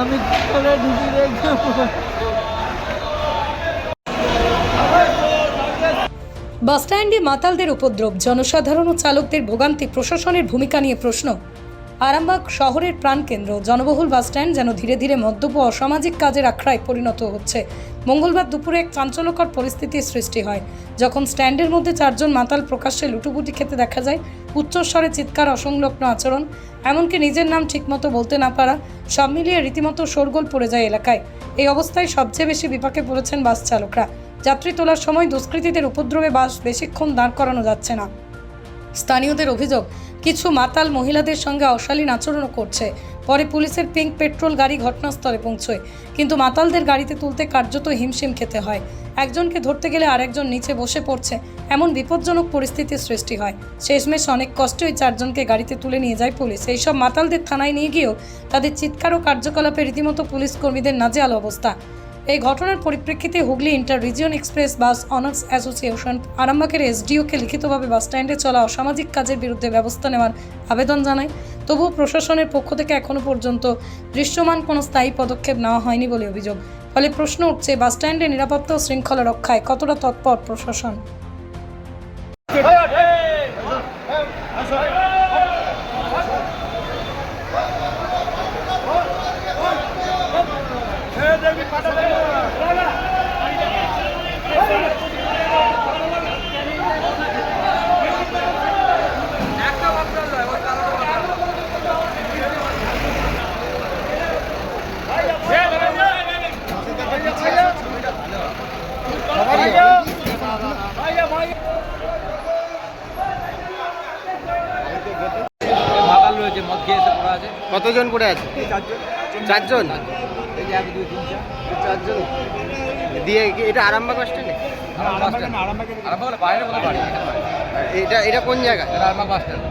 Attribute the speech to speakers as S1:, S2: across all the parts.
S1: আমি ঢুকি
S2: বাসস্ট্যান্ডে মাতালদের উপদ্রব জনসাধারণ ও চালকদের ভোগান্তি প্রশাসনের ভূমিকা নিয়ে প্রশ্ন। আরামবাগ শহরের প্রাণকেন্দ্র। জনবহুল বাসস্ট্যান্ড যেন ধীরে ধীরে মদ্যপ অসামাজিক কাজের আখড়ায় পরিণত হচ্ছে। মঙ্গলবার দুপুরে এক চাঞ্চল্যকর পরিস্থিতির সৃষ্টি হয়। যখন স্ট্যান্ডের মধ্যে চারজন মাতাল প্রকাশ্যে লুটুপুটি খেতে দেখা যায়, উচ্চস্বরে চিৎকার, অসংলগ্ন আচরণ, এমনকি নিজের নাম ঠিকমতো বলতে না পারা, সব মিলিয়ে রীতিমতো শোরগোল পড়ে যায় এলাকায়। এই অবস্থায় সবচেয়ে বেশি বিপাকে পড়েছেন বাস চালকরা। যাত্রী তোলার সময় দুষ্কৃতীদের উপদ্রবে বাস বেশিক্ষণ দাঁড় করানো যাচ্ছে না। স্থানীয়দের অভিযোগ কিছু মাতাল মহিলাদের সঙ্গে অশালীন আচরণও করছে। পরে পুলিশের পিঙ্ক পেট্রোল গাড়ি ঘটনাস্থলে পৌঁছয়। কিন্তু মাতালদের গাড়িতে তুলতে কার্যত হিমশিম খেতে হয়। একজনকে ধরতে গেলে আরেকজন নিচে বসে পড়ছে। এমন বিপজ্জনক পরিস্থিতির সৃষ্টি হয়। শেষমেশ অনেক কষ্টে ওই চারজনকে গাড়িতে তুলে নিয়ে যায় পুলিশ। এইসব মাতালদের থানায় নিয়ে গিয়েও তাদের চিৎকার ও কার্যকলাপে রীতিমতো পুলিশ কর্মীদের নাজেহাল অবস্থা। এই ঘটনার পরিপ্রেক্ষিতে Hooghly inter region express bus owners association আরামবাগের এসডিওকে লিখিতভাবে বাস স্ট্যান্ডে চলা অসামাজিক কাজের বিরুদ্ধে ব্যবস্থা নেওয়ার আবেদন জানায়। তবুও প্রশাসনের পক্ষ থেকে এখনও পর্যন্ত দৃশ্যমান কোনো স্থায়ী পদক্ষেপ নেওয়া হয়নি বলে অভিযোগ। ফলে প্রশ্ন উঠছে, বাস স্ট্যান্ডে নিরাপত্তা ও শৃঙ্খলা রক্ষায় কতটা তৎপর প্রশাসন
S3: মাতাল রয়েছে মদ খেয়ে এসে পড়া আছে
S4: কতজন পড়ে আছে? চারজন। চারজন? দিয়ে কি- এটা আরামবাগ
S3: এখানে বাড়ি।
S4: এটা এটা কোন জায়গা?
S3: এটা আরামবাগ বাস স্ট্যান্ড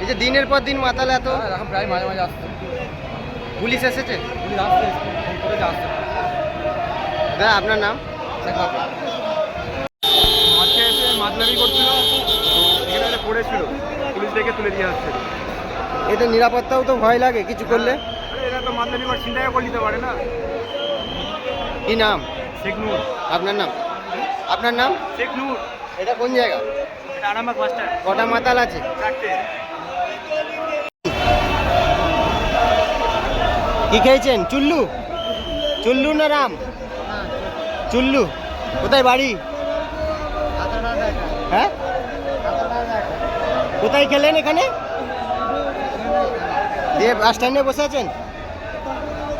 S4: এই যে দিনের পর দিন মাতাল এত?
S3: হ্যাঁ, এখন প্রায় মাঝে মাঝে আসছে।
S4: পুলিশ এসেছে? দাদা আপনার নাম?
S3: শেখ বাবু
S5: এসে মাতলামি করছিল তো এখানে পড়েছিল। পুলিশ ডেকে তুলে দিয়ে আসছে।
S4: এতে নিরাপত্তাও তো ভয় লাগে কিছু করলে।
S5: এরা তো করে নিতে পারে না।
S4: কি নাম?
S5: শেখ নূর।
S4: আপনার নাম? আপনার নাম?
S5: শেখ নূর।
S4: এটা কোন জায়গা?
S5: এটা আরামবাগ বাস স্ট্যান্ড
S4: কটা মাতাল আছে?
S5: চারটে।
S4: কি খেয়েছেন? চুল্লু? চুল্লু না রাম? চুল্লু। কোথায় বাড়ি? হ্যাঁ? কোথায় খেলেন এখানে? দিয়ে বাস স্ট্যান্ডে বসে আছেন?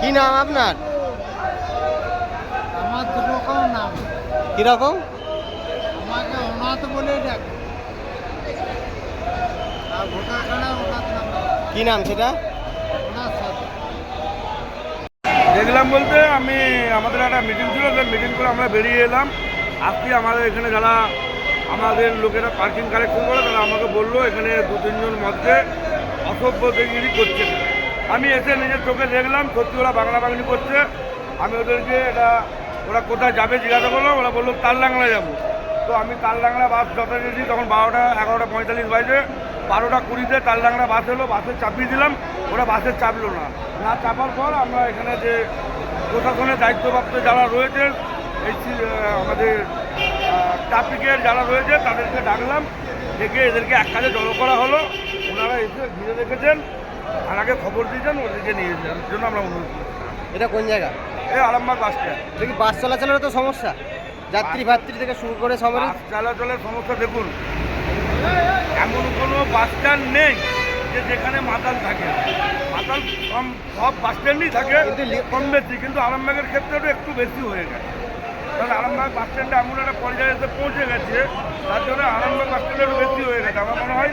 S4: কি নাম আপনার?
S1: আমার নাম।
S4: কীরকম
S1: আমাকে অনাথ বলে ডাকে। আর ভোটার কার্ডে অনাথ নাম।
S4: কি নাম সেটা?
S5: দেখলাম বলতে আমি আমাদের একটা মিটিং ছিল সেই মিটিং করে আমরা বেরিয়ে এলাম। আজকে আমাদের এখানে যারা আমাদের লোকেরা পার্কিং কালেকশন করে তারা আমাকে বলল এখানে দু তিনজন মধ্যে অসভ্যগিরি করছে। আমি এসে নিজের চোখে দেখলাম, সত্যি ওরা বাংলা বাংলি করছে। আমি ওদেরকে এটা, ওরা কোথায় যাবে জিজ্ঞাসা করলাম, ওরা বলল, তালডাংলা যাব। তো আমি তালডাংলা বাস যথারীতি তখন বারোটা, এগারোটা পঁয়তাল্লিশ বাজে। বারোটা কুড়িতে তালডাংরা বাস এলো, বাসে চাপিয়ে দিলাম, ওরা বাসে চাপলো না। না চাপার পর আমরা এখানে যে প্রশাসনের দায়িত্বপ্রাপ্ত যারা রয়েছে, এই আমাদের ট্রাফিকের যারা রয়েছে, তাদেরকে ডাকলাম, ডেকে এদেরকে এক কাজে জড়ো করা হলো। ওনারা এসে ঘিরে রেখেছেন আর আগে খবর দিয়েছেন ওদেরকে নিয়ে যাওয়ার জন্য আমরা অনুরোধ
S4: এটা কোন জায়গা?
S5: এই আরামবাগ বাস স্ট্যান্ড।
S4: কি বাস চলাচলের তো সমস্যা? যাত্রী ফাত্রী থেকে শুরু করে সবারই
S5: বাস চলাচলের সমস্যা দেখুন এমন কোনো বাস স্ট্যান্ড নেই যে যেখানে মাতাল থাকে। মাতাল কম সব বাস স্ট্যান্ডই থাকে কম বেশি কিন্তু আরামবাগের ক্ষেত্রে একটু বেশি হয়ে গেছে। কারণ আরামবাগ বাস স্ট্যান্ডে এমন একটা পর্যায়ে এসে পৌঁছে গেছে তার জন্য আরামবাগ বাস স্ট্যান্ডের বেশি হয়ে গেছে আমার মনে হয়।